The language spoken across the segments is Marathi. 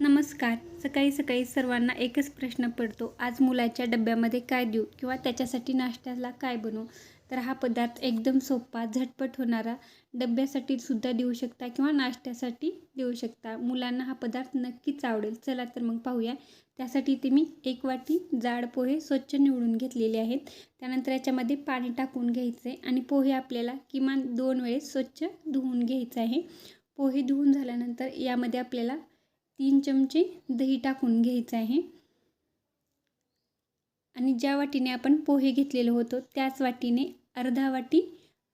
नमस्कार. सकाळी सकाळी सर्वांना एकच प्रश्न पडतो. आज मुलाच्या डब्यामध्ये काय देऊ किंवा त्याच्यासाठी नाश्त्याला काय बनवू? तर हा पदार्थ एकदम सोपा झटपट होणारा डब्यासाठी सुद्धा देऊ शकता किंवा नाश्त्यासाठी देऊ शकता. मुलांना हा पदार्थ नक्कीच आवडेल. चला तर मग पाहूया. त्यासाठी ते मी एक वाटी जाड पोहे स्वच्छ निवडून घेतलेले आहेत. त्यानंतर याच्यामध्ये पाणी टाकून घ्यायचे आणि पोहे आपल्याला किमान दोन वेळेस स्वच्छ धुवून घ्यायचं आहे. पोहे धुवून झाल्यानंतर यामध्ये आपल्याला तीन चमचे दही टाकून घ्यायचं आहे. आणि ज्या वाटीने आपण पोहे घेतलेलो होतो त्याच वाटीने अर्धा वाटी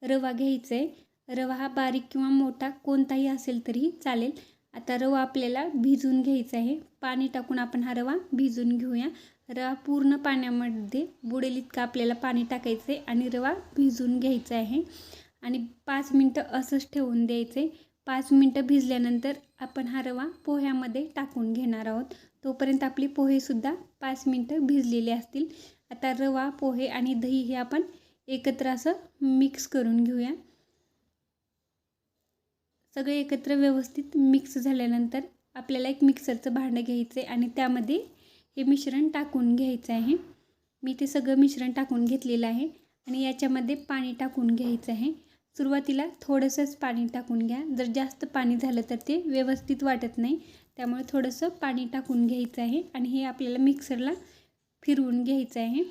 रवा घ्यायचा आहे रवा हा बारीक किंवा मोठा कोणताही असेल तरी चालेल. आता रवा आपल्याला भिजून घ्यायचा आहे. पाणी टाकून आपण हा रवा भिजून घेऊया. रवा पूर्ण पाण्यामध्ये बुडेल इतकं आपल्याला पाणी टाकायचं आहे आणि रवा भिजून घ्यायचा आहे. आणि पाच मिनटं असंच ठेवून द्यायचं आहे पाच मिनटं भिजल्यानंतर आपण हा रवा पोह्यामध्ये टाकून घेणार आहोत. तोपर्यंत आपली पोहेसुद्धा पाच मिनटं भिजलेले असतील. आता रवा पोहे आणि दही हे आपण एकत्र असं मिक्स करून घेऊया. सगळे एकत्र व्यवस्थित मिक्स झाल्यानंतर आपल्याला एक मिक्सरचं भांडं घ्यायचं आहे आणि त्यामध्ये हे मिश्रण टाकून घ्यायचं आहे. मी ते सगळं मिश्रण टाकून घेतलेलं आहे आणि याच्यामध्ये पाणी टाकून घ्यायचं आहे. सुरुवातीला थोडंसंच पाणी टाकून घ्या. जर जास्त पाणी झालं तर ते व्यवस्थित वाटत नाही. त्यामुळे थोडंसं पाणी टाकून घ्यायचं आहे आणि हे आपल्याला मिक्सरला फिरवून घ्यायचं आहे.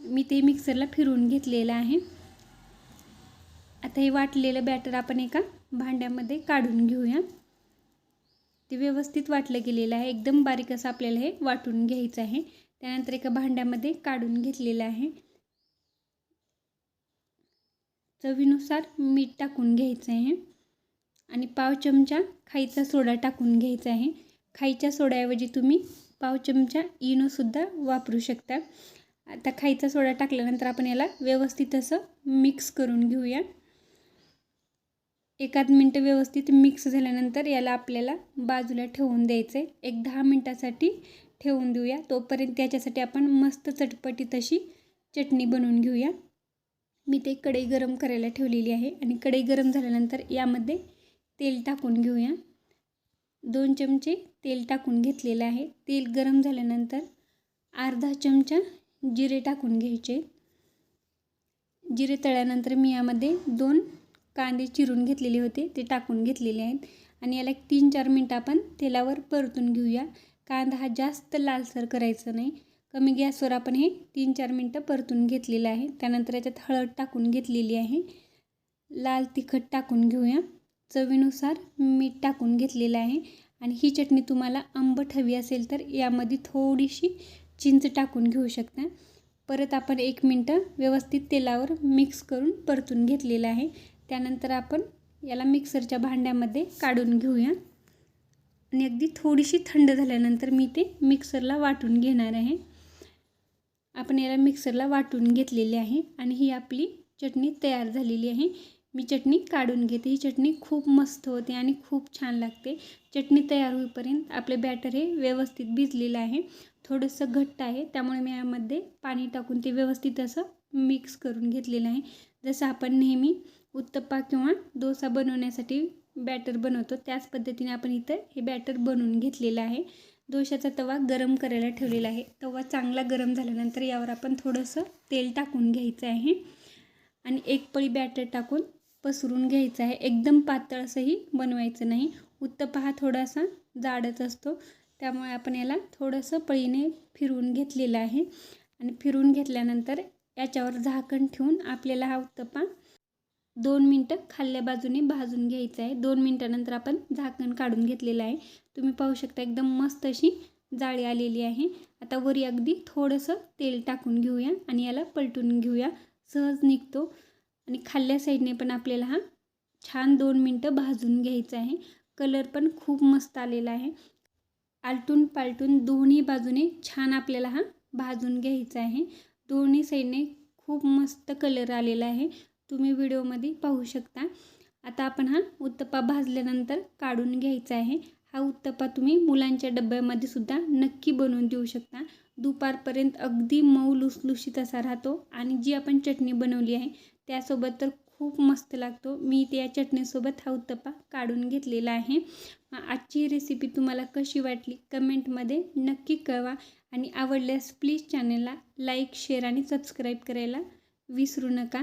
मी ते मिक्सरला फिरवून घेतलेलं आहे. आता हे वाटलेलं बॅटर आपण एका भांड्यामध्ये काढून घेऊया. ते व्यवस्थित वाटलं गेलेलं आहे. एकदम बारीक असं आपल्याला हे वाटून घ्यायचं आहे. त्यानंतर एका भांड्यामध्ये काढून घेतलेलं आहे. चवीनुसार मीठ टाकून घ्यायचं आहे. आणि पाव चमचा खाईचा सोडा टाकून घ्यायचा आहे. खाईच्या सोड्याऐवजी तुम्ही पाव चमचा इनोसुद्धा वापरू शकता. आता खाईचा सोडा टाकल्यानंतर आपण याला व्यवस्थित असं मिक्स करून घेऊया. एकाद मिनटं व्यवस्थित मिक्स झाल्यानंतर याला आपल्याला बाजूला ठेवून द्यायचं आहे. एक दहा मिनटासाठी ठेवून देऊया. तोपर्यंत त्याच्यासाठी आपण मस्त चटपटीत अशी चटणी बनवून घेऊया. मी ते कढई गरम करायला ठेवलेली आहे आणि कढई गरम झाल्यानंतर यामध्ये तेल टाकून घेऊया. दोन चमचे तेल टाकून घेतलेलं आहे. तेल गरम झाल्यानंतर अर्धा चमचा जिरे टाकून घ्यायचे. जिरे तळल्यानंतर मी यामध्ये दोन कांदे चिरून घेतलेले होते ते टाकून घेतलेले आहेत. आणि याला एक तीन चार मिनटं आपण तेलावर परतून घेऊया. कांदा हा जास्त लालसर करायचा नाही. कमी गॅसवर आपण हे तीन चार मिनटं परतून घेतलेलं आहे. त्यानंतर याच्यात हळद टाकून घेतलेली आहे. लाल तिखट टाकून घेऊया. चवीनुसार मीठ टाकून घेतलेलं आहे. आणि ही चटणी तुम्हाला आंबट हवी असेल तर यामध्ये थोडीशी चिंच टाकून घेऊ शकता. परत आपण एक मिनटं व्यवस्थित तेलावर मिक्स करून परतून घेतलेलं आहे. त्यानंतर आपण याला मिक्सरच्या भांड्यामध्ये काढून घेऊया. आणि अगदी थोडीशी थंड झाल्यानंतर मी ते मिक्सरला वाटून घेणार आहे. आपण याला मिक्सरला वाटून घेतलेली आहे आणि ही आपली चटणी तयार झालेली आहे. मी चटणी काढून घेते. ही चटणी खूप मस्त होते आणि खूप छान लागते. चटणी तयार होईपर्यंत आपले बॅटर हे व्यवस्थित भिजलेलं आहे. थोडंसं घट्ट आहे. त्यामुळे मी यामध्ये पाणी टाकून ते व्यवस्थित असं मिक्स करून घेतलेलं आहे. जसं आपण नेहमी उत्तप्पा किंवा डोसा बनवण्यासाठी बॅटर बनवतो त्याच पद्धतीने आपण इथं हे बॅटर बनवून घेतलेलं आहे. दोशाचा तवा गरम करायला ठेवलेला आहे. तवा चांगला गरम झाल्यानंतर यावर आपण थोडंसं तेल टाकून घ्यायचं आहे. आणि एक पळी बॅटर टाकून पसरून घ्यायचं आहे. एकदम पातळ असंही बनवायचं नाही. उत्तपा हा थोडासा जाडच असतो. त्यामुळे आपण याला थोडंसं पळीने फिरवून घेतलेलं आहे. आणि फिरवून घेतल्यानंतर याच्यावर झाकण ठेवून आपल्याला हा उत्तपा दोन मिनटं खाल्ल्या बाजूने भाजून घ्यायचं आहे. दोन मिनटानंतर आपण झाकण काढून घेतलेलं आहे. तुम्ही पाहू शकता एकदम मस्त अशी जाळी आलेली आहे. आता वरी अगदी थोडंसं तेल टाकून घेऊया आणि याला पलटून घेऊया. सहज निघतो. आणि खाल्ल्या साईडने पण आपल्याला हा छान दोन मिनटं भाजून घ्यायचा आहे. कलर पण खूप मस्त आलेला आहे. आलटून पालटून दोन्ही बाजूने छान आपल्याला हा भाजून घ्यायचा आहे. दोन्ही साईडने खूप मस्त कलर आलेला आहे. तुम्ही व्हिडिओमध्ये पाहू शकता. आता आपण हा उत्तप्पा भाजल्यानंतर काढून घ्यायचा आहे. हा उत्तप्पा तुम्ही मुलांच्या डब्यामध्ये सुद्धा नक्की बनवून देऊ शकता. दुपारपर्यंत अगदी मऊ लुसलुशीत असा राहतो आणि जी आपण चटणी बनवली आहे त्यासोबत तर खूप मस्त लागतो. मी त्या चटणीसोबत हा उत्तप्पा काढून घेतलेला आहे. आजची रेसिपी तुम्हाला कशी वाटली कमेंटमध्ये नक्की कळवा आणि आवडल्यास प्लीज चॅनलला लाईक शेअर आणि सबस्क्राईब करायला विसरू नका.